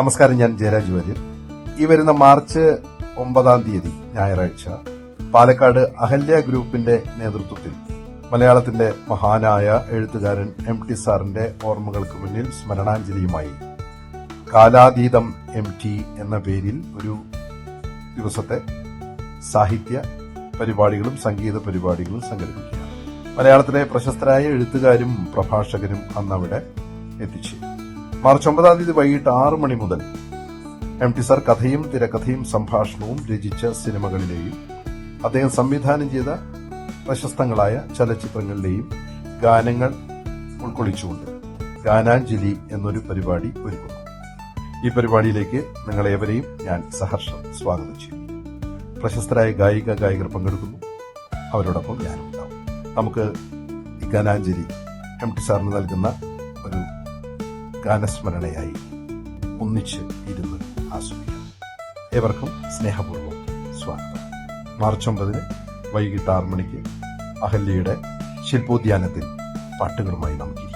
നമസ്കാരം ഞാൻ ജയരാജ് വാര്യർ. ഈ വരുന്ന മാർച്ച് ഒമ്പതാം തീയതി ഞായറാഴ്ച പാലക്കാട് അഹല്യ ഗ്രൂപ്പിന്റെ നേതൃത്വത്തിൽ മലയാളത്തിന്റെ മഹാനായ എഴുത്തുകാരൻ എം ടി സാറിന്റെ ഓർമ്മകൾക്ക് മുന്നിൽ സ്മരണാഞ്ജലിയുമായി കാലാതീതം എം ടി എന്ന പേരിൽ ഒരു ദിവസത്തെ സാഹിത്യ പരിപാടികളും സംഗീത പരിപാടികളും സംഘടിപ്പിക്കുക മലയാളത്തിലെ പ്രശസ്തരായ എഴുത്തുകാരും പ്രഭാഷകരും അന്നവിടെ എത്തിച്ചു. മാർച്ച് ഒമ്പതാം തീയതി വൈകിട്ട് ആറ് മണി മുതൽ എം ടി സാർ കഥയും തിരക്കഥയും സംഭാഷണവും രചിച്ച സിനിമകളിലെയും അദ്ദേഹം സംവിധാനം ചെയ്ത പ്രശസ്തങ്ങളായ ചലച്ചിത്രങ്ങളിലെയും ഗാനങ്ങൾ ഉൾക്കൊള്ളിച്ചുകൊണ്ട് ഗാനാഞ്ജലി എന്നൊരു പരിപാടി ഒരുക്കുന്നു. ഈ പരിപാടിയിലേക്ക് നിങ്ങളേവരെയും ഞാൻ സഹർഷം സ്വാഗതം ചെയ്യും പ്രശസ്തരായ ഗായിക ഗായകർ പങ്കെടുക്കുന്നു. അവരോടൊപ്പം ഞാനുണ്ടാവും. നമുക്ക് ഈ ഗാനാഞ്ജലി എം ടി സാറിന് നൽകുന്ന ഒരു ഗാനസ്മരണയായി ഒന്നിച്ച് ഇരുന്ന് ആസ്വദിക്കാം ഏവർക്കും സ്നേഹപൂർവം സ്വാഗതം. മാർച്ച് ഒമ്പതിന് വൈകിട്ട് ആറ് മണിക്ക് അഹല്യയുടെ ശില്പോദ്യാനത്തിൽ പാട്ടുകളുമായി നമുക്കിരിക്കാം.